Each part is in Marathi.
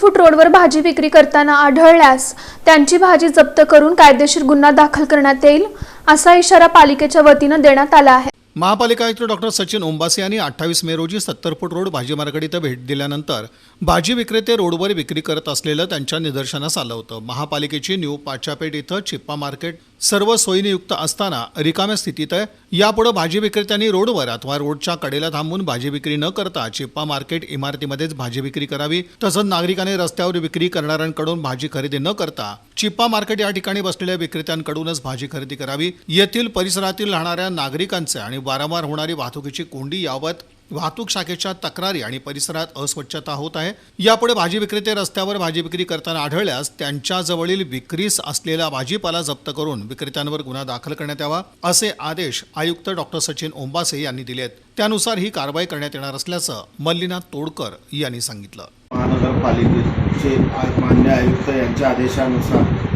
फूट रोडवर भाजी विक्री करताना आढळल्यास त्यांची भाजी जप्त करून कायदेशीर गुन्हा दाखल करण्यात येईल असा इशारा पालिकेच्या वतीनं देण्यात आला आहे. महापालिका आयुक्त डॉक्टर सचिन ओंबासे यांनी अठ्ठावीस मे रोजी सत्तर फूट रोड भाजी मार्केट इथं भेट दिल्यानंतर भाजी विक्रेते रोडवर विक्री करत असलेलं त्यांच्या निदर्शनास आलं होतं. महापालिकेची न्यू पाचापेठ इथं चिप्पा मार्केट सर्व सोयीनियुक्त असताना रिकाम्या स्थितीत आहे. यापुढे भाजी विक्रेत्यांनी रोडवर अथवा रोडच्या कडेला थांबून भाजी विक्री न करता चिप्पा मार्केट इमारतीमध्येच भाजी विक्री करावी तसंच नागरिकांनी रस्त्यावर विक्री करणाऱ्यांकडून भाजी खरेदी न करता चिप्पा मार्केट या ठिकाणी बसलेल्या विक्रेत्यांकडूनच भाजी खरेदी करावी. येथील परिसरातील राहणाऱ्या नागरिकांचे आणि वारंवार होणारी वाहतुकीची कोंडी यावत वाहतूक शाखेच्या तक्रारी आणि परिसरात अस्वच्छता होत आहे. यापुढे भाजी विक्रेते रस्त्यावर भाजी विक्री करताना आढळल्यास त्यांच्या जवळील विक्रीस असलेला भाजीपाला जप्त करून विक्रेत्यांवर गुन्हा दाखल करण्यात यावा असे आदेश आयुक्त डॉक्टर सचिन ओंबासे यांनी दिलेत त्यानुसार ही कारवाई करण्यात येणार असल्याचं मल्लीनाथ तोडकर यांनी सांगितलं. महानगरपालिकेचे मान्य आयुक्त यांच्या आदेशानुसार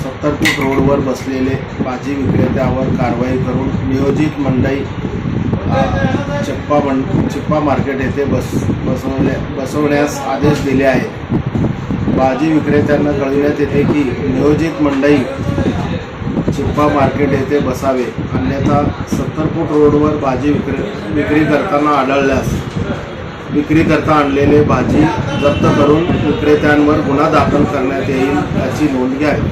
सत्तर फूट रोडवर बसलेले भाजी विक्रेत्यावर कारवाई करून नियोजित मंडई चिप्पा बन चिप्पा मार्केट येथे बस बसवल्या बसवण्यास आदेश दिले आहे भाजी विक्रेत्यांना कळविण्यात येते की नियोजित मंडई चिप्पा मार्केट येथे बसावे अन्यथा सत्तर फूट रोडवर भाजी विक्री विक्री करताना आढळल्यास विक्री करता आणलेले भाजी जप्त करून विक्रेत्यांवर गुन्हा दाखल करण्यात येईल याची नोंद घ्यावी